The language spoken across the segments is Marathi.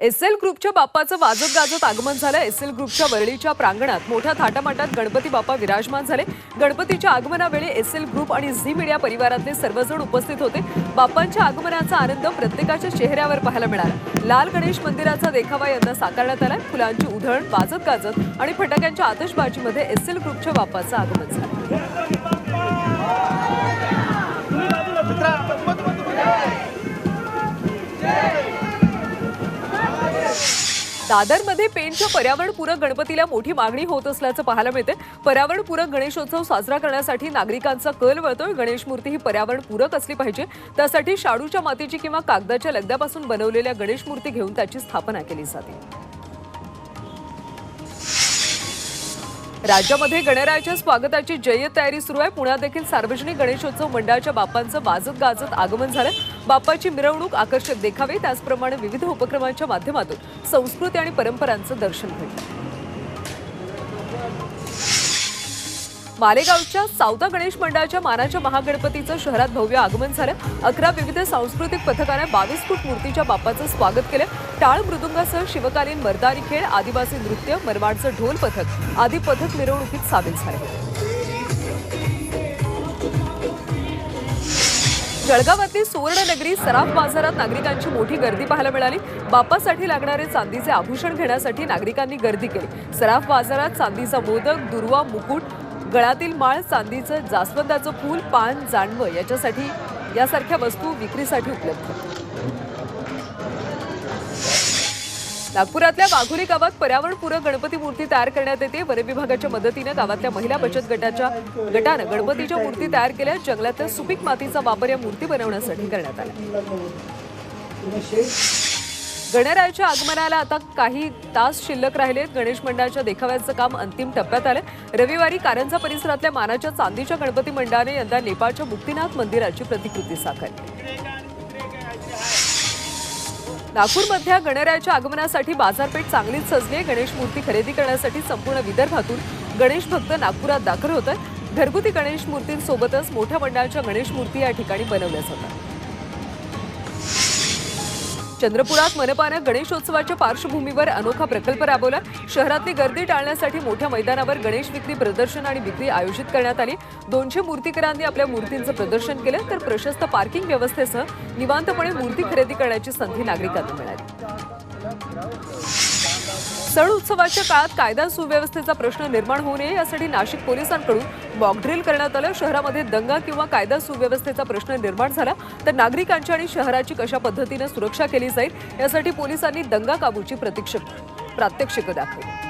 एस एल ग्रुपच्या बाप्पाचं वाजत गाजत आगमन झालं. एस एल ग्रुपच्या वरळीच्या प्रांगणात मोठ्या थाटामाटात गणपती बाप्पा विराजमान झाले. गणपतीच्या आगमनावेळी एस एल ग्रुप आणि झी मीडिया परिवारातले सर्वजण उपस्थित होते. बाप्पांच्या आगमनाचा आनंद प्रत्येकाच्या चेहऱ्यावर पाहायला मिळाला. लाल गणेश मंदिराचा देखावा यंदा साकारण्यात आला फुलांची उधळण वाजत गाजत आणि फटाक्यांच्या आतषबाजीमध्ये एस एल ग्रुपच्या बाप्पाचं आगमन झालं. दादरमध्ये पेणच्या पर्यावरणपूरक गणपतीला मोठी मागणी होत असल्याचं पाहायला मिळते. पर्यावरणपूरक गणेशोत्सव साजरा करण्यासाठी नागरिकांचा कल वळतोय. गणेश मूर्ती ही पर्यावरणपूरक असली पाहिजे. त्यासाठी शाडूच्या मातीची किंवा कागदाच्या लगद्यापासून बनवलेल्या गणेश मूर्ती घेऊन त्याची स्थापना केली जाते. राज्यामध्ये गणरायाच्या स्वागताची जय्यत तयारी सुरू आहे. पुण्यात देखील सार्वजनिक गणेशोत्सव मंडळाच्या बाप्पांचं वाजत गाजत आगमन झालं बाप्पाची मिरवणूक आकर्षक देखावे त्याचप्रमाणे विविध उपक्रमांच्या माध्यमातून संस्कृती आणि परंपरांचं दर्शन घडलं मालेगावच्या सावता गणेश मंडळाच्या मानाच्या महागणपतीचं शहरात भव्य आगमन झालं. अकरा विविध सांस्कृतिक पथकाने बावीस फूट मूर्तीच्या बाप्पाचं स्वागत केलं. टाळ मृदुंगासह शिवकालीन मर्दारी खेळ आदिवासी नृत्य मरवाडचं ढोल पथक आदी पथक मिरवणुकीत सामील झाले. होते जळगावातली सुवर्णनगरी सराफ बाजारात नागरिकांची मोठी गर्दी पाहायला मिळाली. बापासाठी लागणारे चांदीचे आभूषण घेण्यासाठी नागरिकांनी गर्दी केली. सराफ बाजारात चांदीचा मोदक दुर्वा मुकुट गळातील माळ चांदीचं जास्वंदाचं फूल पान जाणवं याच्यासाठी यासारख्या वस्तू विक्रीसाठी उपलब्ध. नागपुरातल्या वाघोरी गावात पर्यावरणपूरक गणपती मूर्ती तयार करण्यात येते. वन विभागाच्या मदतीनं गावातल्या महिला बचत गटाच्या गटानं गणपतीच्या मूर्ती तयार केल्या. जंगलातल्या सुपीक मातीचा वापर या मूर्ती बनवण्यासाठी करण्यात आला गणरायाच्या आगमनाला आता काही तास शिल्लक राहिलेत. गणेश मंडळाच्या देखाव्याचं काम अंतिम टप्प्यात आलं. रविवारी कारंजा परिसरातल्या मानाच्या चांदीच्या गणपती मंडळाने यंदा नेपाळच्या मुक्तीनाथ मंदिराची प्रतिकृती साकारली. नागपूरमधल्या गणरायाच्या आगमनासाठी बाजारपेठ चांगलीच सजली आहे. गणेश मूर्ती खरेदी करण्यासाठी संपूर्ण विदर्भातून गणेश भक्त नागपुरात दाखल होत आहेत. घरगुती गणेश मूर्तींसोबतच मोठ्या मंडळाच्या गणेश मूर्ती या ठिकाणी बनवल्या जातात. चंद्रपुरात मनपानं गणेशोत्सवाच्या पार्श्वभूमीवर अनोखा प्रकल्प राबवला शहरातली गर्दी टाळण्यासाठी मोठ्या मैदानावर गणेश विक्री प्रदर्शन आणि विक्री आयोजित करण्यात आली. दोनशे मूर्तीकरांनी आपल्या मूर्तींचं प्रदर्शन केलं तर प्रशस्त पार्किंग व्यवस्थेसह निवांतपणे मूर्ती खरेदी करण्याची संधी नागरिकांना मिळाली. सण उत्सवाच्या काळात कायदा सुव्यवस्थेचा प्रश्न निर्माण होऊ नये यासाठी नाशिक पोलिसांकडून मॉकड्रिल करण्यात आलं. शहरामध्ये दंगा किंवा कायदा सुव्यवस्थेचा प्रश्न निर्माण झाला तर नागरिकांची आणि शहराची कशा पद्धतीनं सुरक्षा केली जाईल यासाठी पोलिसांनी दंगा काबूची प्रतीक्ष प्रात्यक्षिकं दाखवली.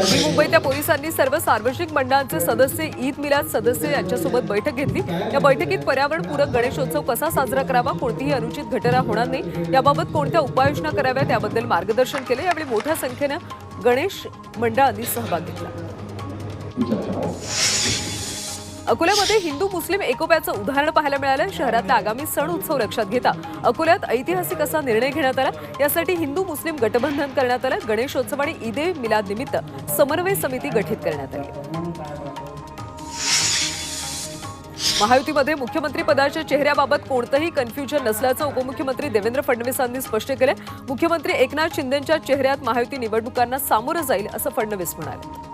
नवी मुंबईतल्या पोलिसांनी सर्व सार्वजनिक मंडळांचे सदस्य ईद मिलाद सदस्य यांच्यासोबत बैठक घेतली. या बैठकीत पर्यावरणपूरक गणेशोत्सव कसा साजरा करावा कोणतीही अनुचित घटना होणार नाही याबाबत कोणत्या उपाययोजना कराव्यात याबद्दल मार्गदर्शन केले. यावेळी मोठ्या संख्येनं गणेश मंडळांनी सहभाग घेतला. अकोल्यामध्ये हिंदू मुस्लिम एकोप्याचं उदाहरण पाहायला मिळालं. शहरातला आगामी सण उत्सव लक्षात घेता अकोल्यात ऐतिहासिक असा निर्णय घेण्यात आला. यासाठी हिंदू मुस्लिम गटबंधन करण्यात आलं. गणेशोत्सव आणि ईदे मिलाद निमित्त समन्वय समिती गठीत करण्यात आली. महायुतीमध्ये मुख्यमंत्री पदाच्या चेहऱ्याबाबत कोणतंही कन्फ्युजन नसल्याचं उपमुख्यमंत्री देवेंद्र फडणवीसांनी स्पष्ट केलं. मुख्यमंत्री एकनाथ शिंदेच्या चेहऱ्यात महायुती निवडणुकांना सामोरं जाईल असं फडणवीस म्हणाले.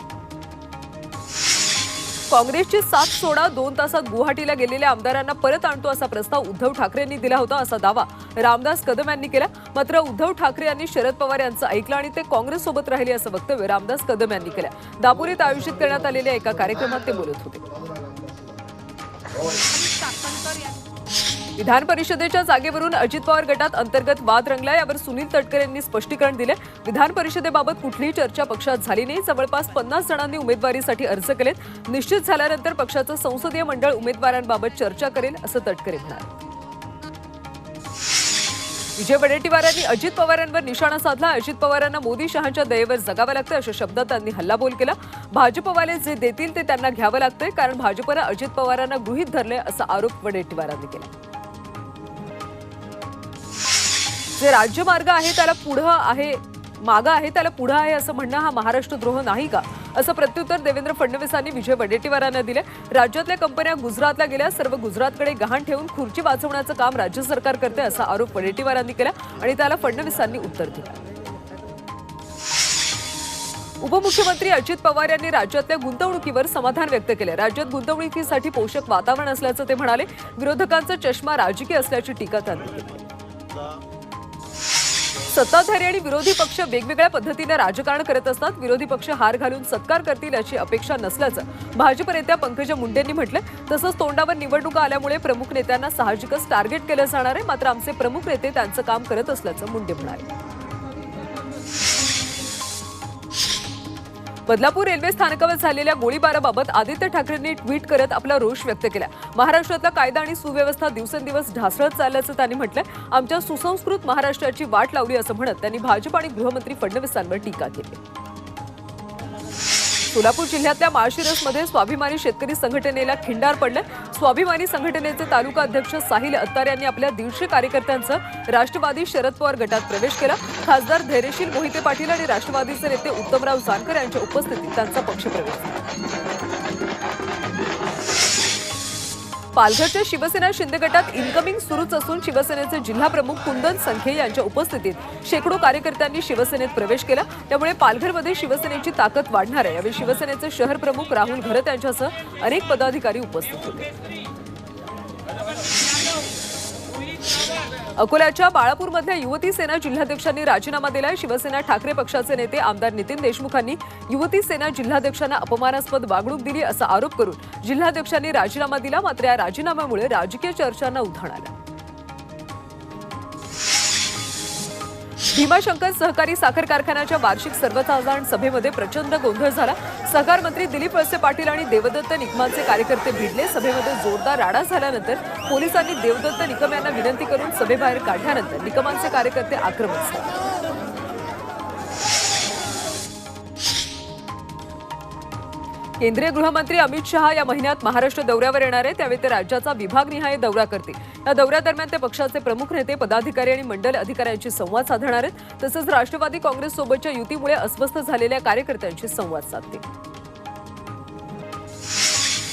काँग्रेसची सात सोडा दोन तासात गुवाहाटीला गेलेल्या आमदारांना परत आणतो असा प्रस्ताव उद्धव ठाकरेंनी दिला होता असा दावा रामदास कदम यांनी केला. मात्र उद्धव ठाकरे यांनी शरद पवार यांचं ऐकलं आणि ते काँग्रेससोबत राहिले असं वक्तव्य रामदास कदम यांनी केलं. दापोलीत आयोजित करण्यात आलेल्या एका कार्यक्रमात ते बोलत होते. विधान परिषदेच्या जागेवरून अजित पवार गटात अंतर्गत वाद रंगला. यावर सुनील तटकरे यांनी स्पष्टीकरण दिले. विधान परिषदेबाबत कुठलीही चर्चा पक्षात झाली नाही. जवळपास पन्नास जणांनी उमेदवारीसाठी अर्ज केलेत. निश्चित झाल्यानंतर पक्षाचं संसदीय मंडळ उमेदवारांबाबत चर्चा करेल असं तटकरे म्हणाले. विजय वडेट्टीवार यांनी अजित पवारांवर निशाणा साधला. अजित पवारांना मोदी शहाच्या दयेवर जगावं लागतं अशा शब्दात त्यांनी हल्लाबोल केला. भाजपवाले जे देतील ते त्यांना घ्यावं लागतंय कारण भाजपनं अजित पवारांना गृहीत धरले असा आरोप वडेट्टीवारांनी केला. जे राज्यमार्ग आहे त्याला पुढं आहे मागं आहे त्याला पुढं आहे असं म्हणणं हा महाराष्ट्र द्रोह नाही का? असं प्रत्युत्तर देवेंद्र फडणवीसांनी विजय वडेट्टीवारांना दिले. राज्यातल्या कंपन्या गुजरातला गेल्या सर्व गुजरातकडे गहाण ठेवून खुर्ची वाचवण्याचं काम राज्य सरकार करते असा आरोप वडेट्टीवारांनी केला आणि त्याला फडणवीसांनी उत्तर दिलं. उपमुख्यमंत्री अजित पवार यांनी राज्यातल्या गुंतवणुकीवर समाधान व्यक्त केले. राज्यात गुंतवणुकीसाठी पोषक वातावरण असल्याचं ते म्हणाले. विरोधकांचा चष्मा राजकीय असल्याची टीका त्यांनी केली. सत्ताधारी आणि विरोधी पक्ष वेगवेगळ्या पद्धतीने राजकारण करत असतात. विरोधी पक्ष हार घालून सत्कार करतील याची अपेक्षा नसल्याचं भाजप नेत्या पंकजा मुंडेंनी म्हटलं तसंच तोंडावर निवडणुका आल्यामुळे प्रमुख नेत्यांना साहजिकच टार्गेट केलं जाणार आहे. मात्र आमचे प्रमुख नेते त्यांचं काम करत असल्याचं मुंडे म्हणाले. बदलापूर रेल्वे स्थानकावर झालेल्या गोळीबाराबाबत आदित्य ठाकरेंनी ट्विट करत आपला रोष व्यक्त केला. महाराष्ट्रातला कायदा आणि सुव्यवस्था दिवसेंदिवस ढासळत चालल्याचं त्यांनी म्हटलंय. आमच्या सुसंस्कृत महाराष्ट्राची वाट लावली असं म्हणत त्यांनी भाजप आणि गृहमंत्री फडणवीसांवर टीका केली. सोलापूर जिल्ह्यातल्या माळशिरसमध्ये स्वाभिमानी शेतकरी संघटनेला खिंडार पडलं. स्वाभिमानी संघटनेचे तालुका अध्यक्ष साहिल अत्तार यांनी आपल्या दीडशे कार्यकर्त्यांचं राष्ट्रवादी शरद पवार गटात प्रवेश केला. खासदार धैर्यशील मोहिते पाटील आणि राष्ट्रवादीचे नेते उत्तमराव जानकर यांच्या उपस्थितीत त्यांचा पक्षप्रवेश झाला. पालघरच्या शिवसेना शिंदे गटात इन्कमिंग सुरूच असून शिवसेनेचे जिल्हाप्रमुख कुंदन संखे यांच्या उपस्थितीत शेकडो कार्यकर्त्यांनी शिवसेनेत प्रवेश केला. त्यामुळे पालघरमध्ये शिवसेनेची ताकद वाढणार आहे. यावेळी शिवसेनेचे शहर प्रमुख राहुल घरत यांच्यासह अनेक पदाधिकारी उपस्थित होते. अकोल्याच्या बाळापूरमधल्या युवती सेना जिल्हाध्यक्षांनी राजीनामा दिलाय. शिवसेना ठाकरे पक्षाचे नेते आमदार नितीन देशमुखांनी युवती सेना जिल्हाध्यक्षांना अपमानास्पद वागणूक दिली असा आरोप करून जिल्हाध्यक्षांनी राजीनामा दिला मात्र या राजीनाम्यामुळे राजकीय चर्चांना उधाण आलं. भीमाशंकर सहकारी साखर कारखान्याच्या वार्षिक सर्वसाधारण सभेमध्ये प्रचंड गोंधळ झाला. सहकार मंत्री दिलीप वळसे पाटील आणि देवदत्त निकमांचे कार्यकर्ते भिडले. सभेमध्ये जोरदार राडा झाल्यानंतर पोलिसांनी देवदत्त निकम यांना विनंती करून सभेबाहेर काढल्यानंतर निकमांचे कार्यकर्ते आक्रमक झाले. केंद्रीय गृहमंत्री अमित शहा या महिन्यात महाराष्ट्र दौऱ्यावर येणार आहे त्यावेळी ते राज्याचा विभागनिहाय दौरा करतील. या दौऱ्यादरम्यान ते पक्षाचे प्रमुख नेते पदाधिकारी आणि मंडल अधिकाऱ्यांशी संवाद साधणार आहेत. तसंच राष्ट्रवादी काँग्रेससोबतच्या युतीमुळे अस्वस्थ झालेल्या कार्यकर्त्यांशी संवाद साधतील.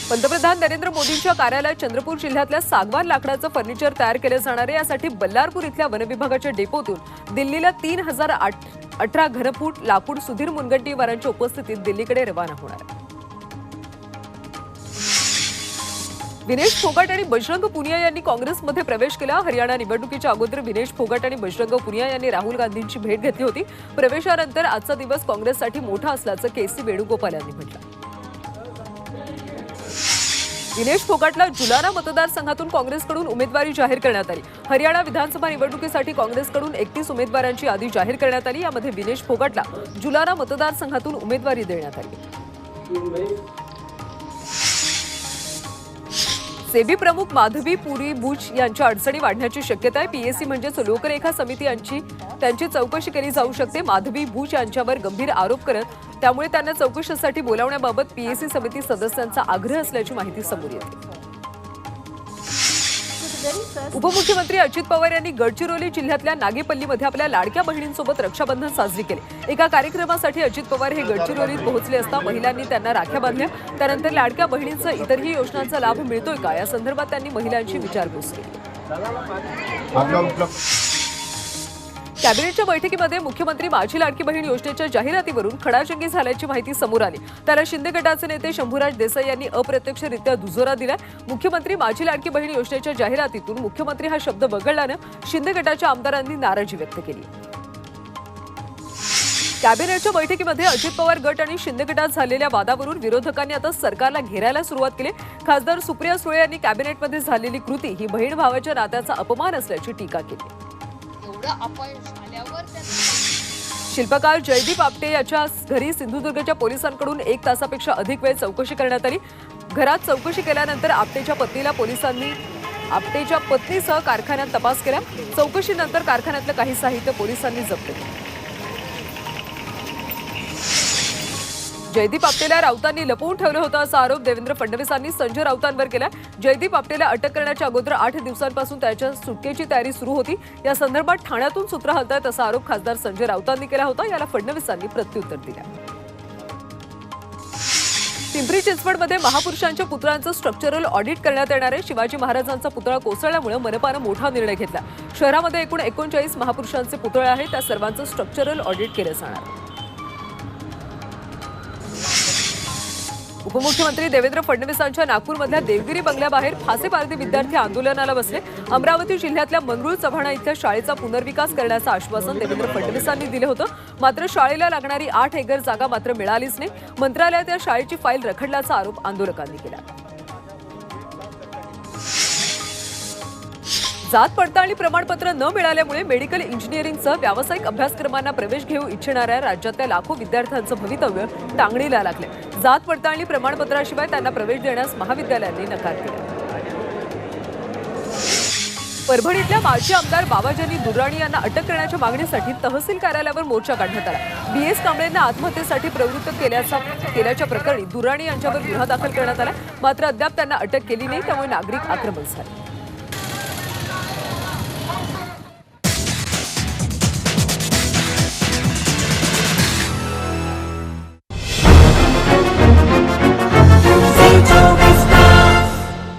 पंतप्रधान नरेंद्र मोदींच्या कार्यालयात चंद्रपूर जिल्ह्यातल्या सागवान लाकडाचं फर्निचर तयार केलं जाणार आहे. यासाठी बल्लारपूर इथल्या वनविभागाच्या डेपोतून दिल्लीला तीन हजार आठ अठरा घनफूट लाकूड सुधीर मुनगंटीवारांच्या उपस्थितीत दिल्लीकडे रवाना होणार आहे. विनेश फोगाट आणि बजरंग पुनिया यांनी काँग्रेसमध्ये प्रवेश केला. हरियाणा निवडणुकीच्या अगोदर विनेश फोगाट आणि बजरंग पुनिया यांनी राहुल गांधींची भेट घेतली होती. प्रवेशानंतर आजचा दिवस काँग्रेससाठी मोठा असल्याचं के सी वेणुगोपाल यांनी म्हटलं. विनेश फोगाटला जुलाना मतदारसंघातून काँग्रेसकडून उमेदवारी जाहीर करण्यात आली. हरियाणा विधानसभा निवडणुकीसाठी काँग्रेसकडून एकतीस उमेदवारांची यादी जाहीर करण्यात आली. यामध्ये विनेश फोगाटला जुलाना मतदारसंघातून उमेदवारी देण्यात आली. सेबी प्रमुख माधवी पुरी बुच यांच्या अडचणी वाढण्याची शक्यता आहे. पीएससी म्हणजेच लोकरेखा समिती यांची त्यांची चौकशी केली जाऊ शकते. माधवी बुच यांच्यावर गंभीर आरोप करत त्यामुळे त्यांना चौकशीसाठी बोलावण्याबाबत पीएससी समिती सदस्यांचा आग्रह असल्याची माहिती समोर येते. उपमुख्यमंत्री अजित पवार यांनी गडचिरोली जिल्ह्यातल्या नागेपल्लीमध्ये आपल्या लाडक्या बहिणींसोबत रक्षाबंधन साजरी केले. एका कार्यक्रमासाठी अजित पवार हे गडचिरोलीत पोहोचले असता महिलांनी त्यांना राख्या बांधल्या. त्यानंतर लाडक्या बहिणींचा इतरही योजनांचा लाभ मिळतोय का? या संदर्भात त्यांनी महिलांची विचारपूस केली. कॅबिनेटच्या बैठकीमध्ये मुख्यमंत्री माझी लाडकी बहीण योजनेच्या जाहिरातीवरून खडाजंगी झाल्याची माहिती समोर आली. त्याला शिंदे गटाचे नेते शंभूराज देसाई यांनी अप्रत्यक्षरित्या दुजोरा दिला मुख्यमंत्री माझी लाडकी बहीण योजनेच्या जाहिरातीतून मुख्यमंत्री हा शब्द वगळल्यानं शिंदे गटाच्या आमदारांनी नाराजी व्यक्त केली. कॅबिनेटच्या बैठकीमध्ये अजित पवार गट आणि शिंदे गटात झालेल्या वादावरून विरोधकांनी आता सरकारला घेरायला सुरुवात केली. खासदार सुप्रिया सुळे यांनी कॅबिनेटमध्ये झालेली कृती ही बहीण भावाच्या नात्याचा अपमान असल्याची टीका केली. एवढं अपयश आल्यावर शिल्पकार जयदीप आपटे याच्या घरी सिंधुदुर्गच्या पोलिसांकडून एक तासापेक्षा अधिक वेळ चौकशी करण्यात आली. घरात चौकशी केल्यानंतर आपटेच्या पत्नीला पोलिसांनी आपटेच्या पत्नीसह कारखान्यात तपास केला. चौकशीनंतर कारखान्यातलं काही साहित्य पोलिसांनी जप्त केलं. जयदीप आपटेला राऊतांनी लपवून ठेवलं होतं असा आरोप देवेंद्र फडणवीसांनी संजय राऊतांवर केला जयदीप आपटेला अटक करण्याच्या अगोदर आठ दिवसांपासून त्याच्या सुटकेची तयारी सुरू होती. या संदर्भात ठाण्यातून सूत्र हलतायत असा आरोप खासदार संजय राऊतांनी केला होता. याला फडणवीसांनी प्रत्युत्तर दिलं. पिंपरी चिंचवडमध्ये महापुरुषांच्या पुतळ्यांचं स्ट्रक्चरल ऑडिट करण्यात येणार आहे. शिवाजी महाराजांचा पुतळा कोसळल्यामुळे मनपानं मोठा निर्णय घेतला. शहरामध्ये एकूण एकोणचाळीस महापुरुषांचे पुतळे आहेत. त्या सर्वांचं स्ट्रक्चरल ऑडिट केलं जाणार उपमुख्यमंत्री देवेंद्र फडणवीसांच्या नागपूरमधल्या देवगिरी बंगल्याबाहेर फासे पारधी विद्यार्थी आंदोलनाला बसले. अमरावती जिल्ह्यातल्या मंगरुळ चव्हाणा इथल्या शाळेचा पुनर्विकास करण्याचं आश्वासन देवेंद्र फडणवीसांनी दिलं होतं. मात्र शाळेला लागणारी आठ एकर जागा मात्र मिळालीच नाही. मंत्रालयात या शाळेची फाईल रखडल्याचा आरोप आंदोलकांनी केला. जात पडताळणी प्रमाणपत्र न मिळाल्यामुळे मेडिकल इंजिनिअरिंगसह व्यावसायिक अभ्यासक्रमांना प्रवेश घेऊ इच्छिणाऱ्या राज्यातल्या लाखो विद्यार्थ्यांचं भवितव्य टांगणीला लागलं जात पडताळणी प्रमाणपत्राशिवाय त्यांना प्रवेश देण्यास महाविद्यालयांनी नकार दिला. परभणीतल्या माजी आमदार बाबाजानी दुराणी यांना अटक करण्याच्या मागणीसाठी तहसील कार्यालयावर मोर्चा काढण्यात आला. बी एस कांबळेंना आत्महत्येसाठी प्रवृत्त केल्याचा केल्याच्या प्रकरणी दुराणी यांच्यावर गुन्हा दाखल करण्यात आला. मात्र अद्याप त्यांना अटक केली नाही त्यामुळे नागरिक आक्रमक झाले.